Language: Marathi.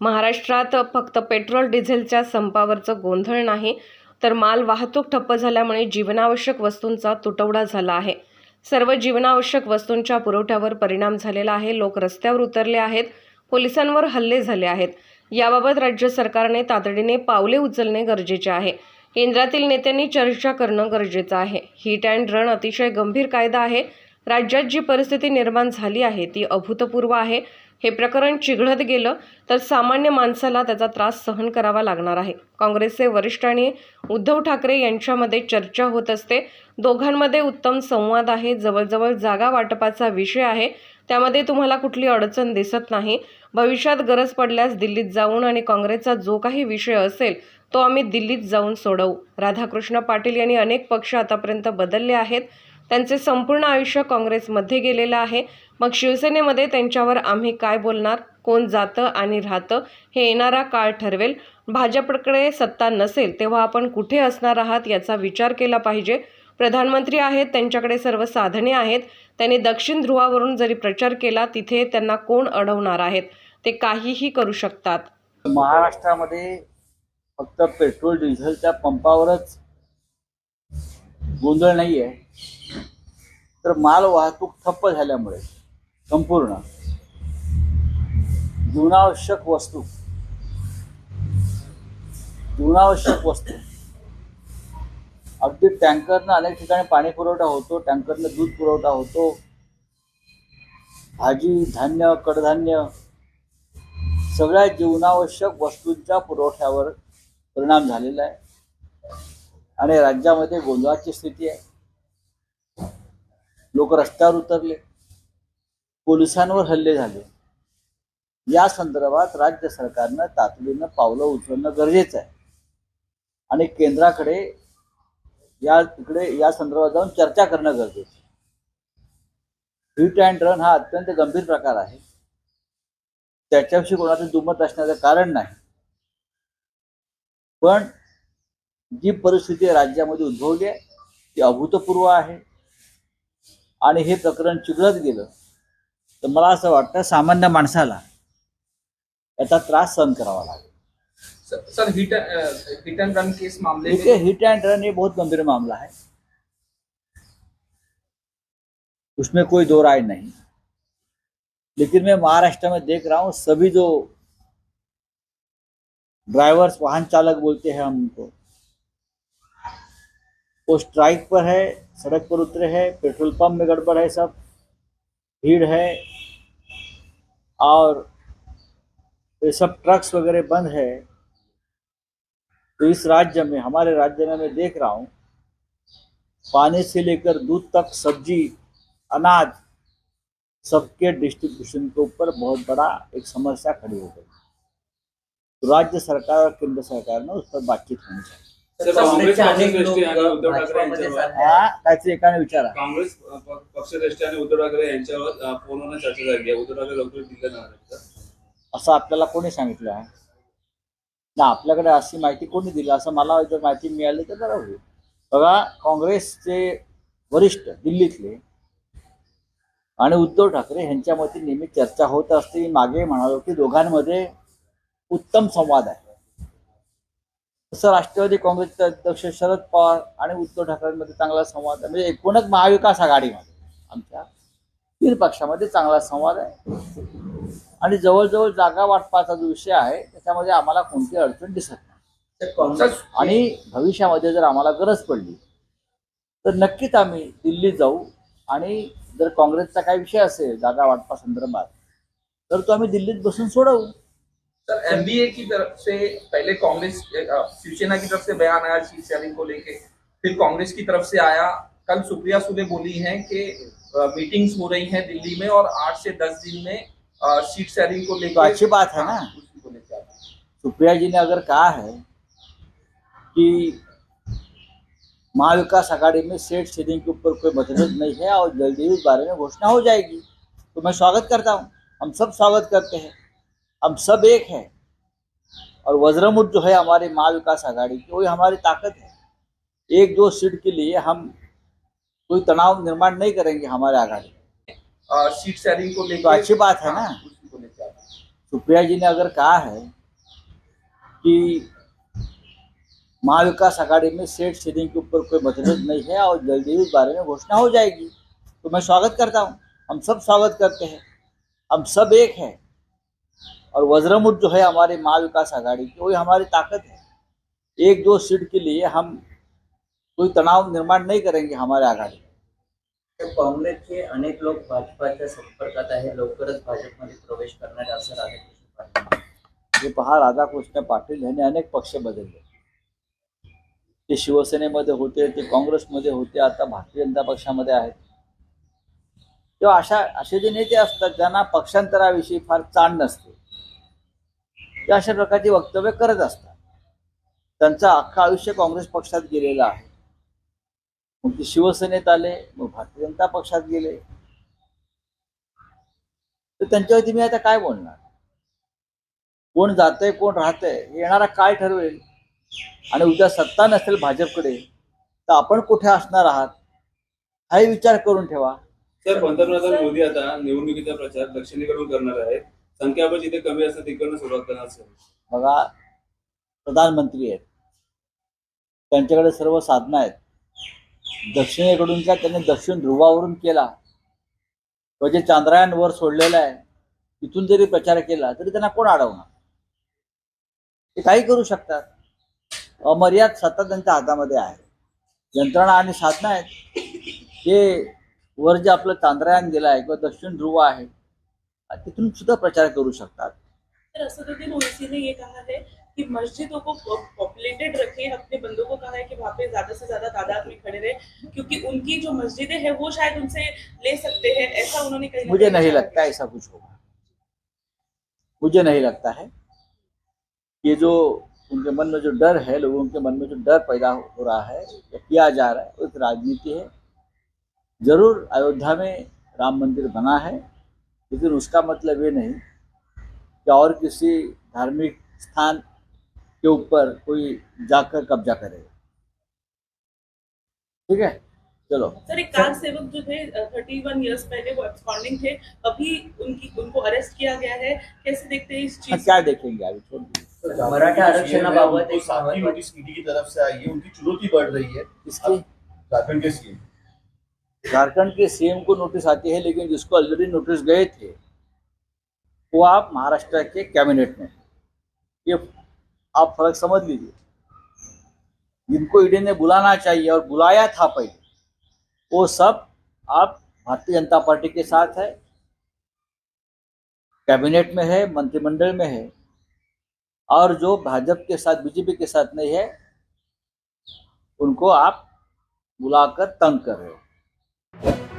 महाराष्ट्रात फक्त पेट्रोल डिझेलच्या संपावरचं गोंधळ नाही तर माल वाहतूक ठप्प झाल्यामुळे जीवनावश्यक वस्तूंचा तुटवडा झाला आहे. सर्व जीवनावश्यक वस्तूंच्या पुरवठ्यावर परिणाम झालेला आहे. लोक रस्त्यावर उतरले आहेत पोलिसांवर हल्ले झाले आहेत. याबाबत राज्य सरकारने तातडीने पावले उचलणे गरजेचे आहे. केंद्रातील नेत्यांनी चर्चा करणं गरजेचं आहे. हिट अँड रन अतिशय गंभीर कायदा आहे. राज्यात जी परिस्थिती निर्माण झाली आहे ती अभूतपूर्व आहे. हे प्रकरण चिघळत गेलं तर सामान्य माणसाला त्याचा त्रास सहन करावा लागणार आहे. काँग्रेसचे वरिष्ठ आणि उद्धव ठाकरे यांच्यामध्ये चर्चा होत असते. दोघांमध्ये उत्तम संवाद आहे. जवळजवळ जागा वाटपाचा विषय आहे. त्यामध्ये तुम्हाला कुठली अडचण दिसत नाही. भविष्यात गरज पडल्यास दिल्लीत जाऊन आणि काँग्रेसचा जो काही विषय असेल तो आम्ही दिल्लीत जाऊन सोडवू. राधाकृष्ण पाटील यांनी अनेक पक्ष आतापर्यंत बदलले आहेत. त्यांचे संपूर्ण आयुष्य काँग्रेसमध्ये गेलेलं आहे. मग शिवसेनेमध्ये त्यांच्यावर आम्ही काय बोलणार? कोण जातं आणि राहतं? हे येणारा काळ ठरवेल. भाजपकडे सत्ता नसेल तेव्हा आपण कुठे असणार आहात याचा विचार केला पाहिजे. प्रधानमंत्री आहेत त्यांच्याकडे सर्व साधने आहेत. त्यांनी दक्षिण ध्रुवावरून जरी प्रचार केला तिथे त्यांना कोण अडवणार आहेत? ते काहीही करू शकतात. महाराष्ट्रामध्ये फक्त पेट्रोल डिझेलच्या पंपावरच गोंधळ नाही आहे तर माल वाहतूक ठप्प झाल्यामुळे संपूर्ण जीवनावश्यक वस्तू जीवनावश्यक वस्तू. अगदी टँकरनं अनेक ठिकाणी पाणी पुरवठा होतो टँकरनं दूध पुरवठा होतो. भाजी धान्य कडधान्य सगळ्या जीवनावश्यक वस्तूंच्या पुरवठ्यावर परिणाम झालेला आहे. आणि राज्यामध्ये गोंधळाची स्थिती आहे. लोक रस्त्यावर उतरले. पोलिसांवर हल्ले झाले. या संदर्भात राज्य सरकारनं तातडीनं पावलं उचलणं गरजेचं आहे. आणि केंद्राकडे या तिकडे या संदर्भात जाऊन चर्चा करणं गरजेचं आहे. हिट अँड रन हा अत्यंत गंभीर प्रकार आहे. त्याच्याविषयी कोणाचं दुमत असण्याचं कारण नाही. पण जी परिस्थिती राज्यामध्ये उद्भवली आहे ती अभूतपूर्व आहे. आणि हे प्रकरण चिघळत गेलं. तर मला असं वाटतं सामान्य माणसाला याचा त्रास सहन करावा लागेल. Sir hit hit and run case मामले देखिए हिट एंड रन ये बहुत गंभीर मामला है उसमें कोई दो राय नहीं. लेकिन मैं महाराष्ट्र में देख रहा हूं सभी जो ड्राइवर्स वाहन चालक बोलते हैं हम उनको वो स्ट्राइक पर है, सड़क पर उतरे हैं पेट्रोल पंप में गड़बड़ है सब, भीड़ है, और ये सब ट्रक्स वगैरह बंद है। तो इस राज्य में, हमारे राज्य में मैं देख रहा हूँ, पानी से लेकर दूध तक, सब्ज़ी, अनाज, सबके डिस्ट्रीब्यूशन के ऊपर बहुत बड़ा एक समस्या खड़ी हो गई। तो राज्य सरकार और केंद्र सरकार ने उस पर बातचीत होनी चाहिए। सर, काँग्रेस पक्षश्रेष्ठी आणि उद्धव ठाकरे यांच्यावर. हा काहीतरी एकाने विचारा. काँग्रेस अ, प- पक्षश्रेष्ठी आणि उद्धव ठाकरे यांच्यावर अ, फोनवरून चर्चा झाली आहे. उद्धव ठाकरे लवकर दिलं जाणार आहेत का? असं आपल्याला कोणी सांगितलं आहे? ना आपल्याकडे अशी माहिती कोणी दिली? असं मला जर माहिती मिळाली तर बरं होईल. बघा काँग्रेसचे वरिष्ठ दिल्लीतले आणि उद्धव ठाकरे यांच्यामध्ये नेहमी चर्चा होत असते. मागे म्हणालो की दोघांमध्ये उत्तम संवाद आहे. तसं राष्ट्रवादी काँग्रेसचे अध्यक्ष शरद पवार आणि उद्धव ठाकरेंमध्ये चांगला संवाद आहे. म्हणजे एकूणच महाविकास आघाडीमध्ये आमच्या तीन पक्षामध्ये चांगला संवाद आहे. आणि जवळजवळ जागा वाटपाचा जो विषय आहे त्याच्यामध्ये आम्हाला कोणती अडचण दिसत नाही. आणि भविष्यामध्ये जर आम्हाला गरज पडली तर नक्कीच आम्ही दिल्लीत जाऊ. आणि जर काँग्रेसचा काही विषय असेल जागा वाटपा संदर्भात तर तो आम्ही दिल्लीत बसून सोडवू. सर एमबीए की तरफ़ से पहले कांग्रेस शिवसेना की तरफ़ से बयान आया सीट शेयरिंग को लेके। फिर कांग्रेस की तरफ़ से आया। कल सुप्रिया सुले बोली हैं कि मीटिंग्स हो रही हैं दिल्ली में और आठ से दस दिन में सीट शेयरिंग को लेकर तो अच्छी बात है ना। हाँ, सुप्रिया जी ने अगर कहा है कि महाविकास आघाड़ी में सेट शेयरिंग के ऊपर कोई मतभेद नहीं है और जल्दी ही इस बारे में घोषणा हो जाएगी तो मैं स्वागत करता हूँ। हम सब स्वागत करते हैं। हम सब एक हैं। और वज्रमुठ जो है हमारी महाविकास आघाड़ी की वही हमारी ताकत है। एक दो सीट के लिए हम कोई तनाव निर्माण नहीं करेंगे हमारे आघाड़ी। सीट शेयरिंग को तो लेकर अच्छी बात है ना। हाँ, को सुप्रिया जी ने अगर कहा है कि महाविकास आघाड़ी में सेट सीलिंग के ऊपर कोई मतभेद नहीं है और जल्दी ही इस बारे में घोषणा हो जाएगी तो मैं स्वागत करता हूँ। हम सब स्वागत करते हैं। हम सब एक हैं। और वज्रमुठ जो है हमारी महाविकास आघाड़ी की वही हमारी ताकत है। एक दो सीट के लिए हम कोई तणाव निर्माण नहीं करेंगे हमारे आघाड़ी। काँग्रेसचे अनेक लोक भाजपाच्या संपर्कात आहे लवकरच भाजपमध्ये प्रवेश करणार असं राधाकृष्ण पाटील हे पहा राधाकृष्ण पाटील यांनी अनेक पक्ष बदलले. ते शिवसेनेमध्ये होते ते काँग्रेसमध्ये होते आता भारतीय जनता पक्षामध्ये आहेत. तेव्हा अशा असे जे नेते असतात ज्यांना पक्षांतराविषयी फार चाण नसते. ते अशा प्रकारची वक्तव्य करत असतात. त्यांचं अख्खं आयुष्य काँग्रेस पक्षात गेलेलं आहे. मग ते शिवसेनेत आले मग भारतीय जनता पक्षात गेले. तर त्यांच्यावरती मी आता काय बोलणार? कोण जातंय कोण राहतंय हे येणारा काय ठरवेल. आणि उद्या सत्ता नसेल भाजपकडे तर आपण कुठे असणार आहात? हाही विचार करून ठेवा. सर पंतप्रधान मोदी आता निवडणुकीचा प्रचार दक्षिणेकडून करणार आहेत. संख्याबळ जिथे कमी असतं तिकडनं सुरुवात करणार सर. बघा प्रधानमंत्री आहेत. त्यांच्याकडे सर्व साधनं आहेत. दक्षिणेकडूनचा त्यांनी दक्षिण ध्रुवावरून केला. व जे चांद्रयान वर सोडलेलं आहे तिथून जरी प्रचार केला तरी त्यांना कोण अडवणार? ते काही करू शकतात. अमर्याद सत्ता त्यांच्या हातामध्ये आहे. यंत्रणा आणि साधनं आहेत. ते वर जे आपलं चांद्रयान गेलं आहे किंवा दक्षिण ध्रुव आहे तिथून सुद्धा प्रचार करू शकतात. सर असदुद्दीन ओवैसी ने ये कहा है कि मस्जिदों को पॉपुलेटेड रखें अपने बंदों को कहा है कि वहाँ पे ज़्यादा से ज़्यादा तादाद में खड़े रहे क्योंकि उनकी जो मस्जिदें हैं वो शायद उनसे ले सकते हैं ऐसा उन्होंने कहीं मुझे नहीं लगता ऐसा कुछ होगा। मुझे नहीं लगता है। ये जो उनके मन में जो डर है लोगों के मन में जो डर पैदा हो रहा है या किया जा रहा है वो एक राजनीति है। ज़रूर अयोध्या में राम मंदिर बना है। लेकिन उसका मतलब ये नहीं कि और किसी धार्मिक स्थान के ऊपर कोई जाकर कब्जा करेगा। ठीक है? चलो। सर एक कार सेवक जो थे थर्टी वन ईयर्स पहले वो एक्सपॉन्डिंग थे अभी उनकी उनको अरेस्ट किया गया है। कैसे देखते हैं इस हाँ, चीज़ क्या देखेंगे अभी? छोड़ दीजिए। मराठा नोटिस की तरफ़ से आई है उनकी चुनौती बढ़ रही है। इसकी झारखंड के सीएम। झारखंड के सीएम को नोटिस आती है, लेकिन जिसको ऑलरेडी नोटिस गए थे, वो आप महाराष्ट्र के कैबिनेट में। ये आप फ़र्क समझ लीजिए। जिनको ईडी ने बुलाना चाहिए और बुलाया था पहले, वो सब आप भारतीय जनता पार्टी के साथ है कैबिनेट में है, मंत्रिमंडल में है, और जो भाजपा के साथ बीजेपी के साथ नहीं है, उनको आप बुलाकर तंग कर रहे हो। you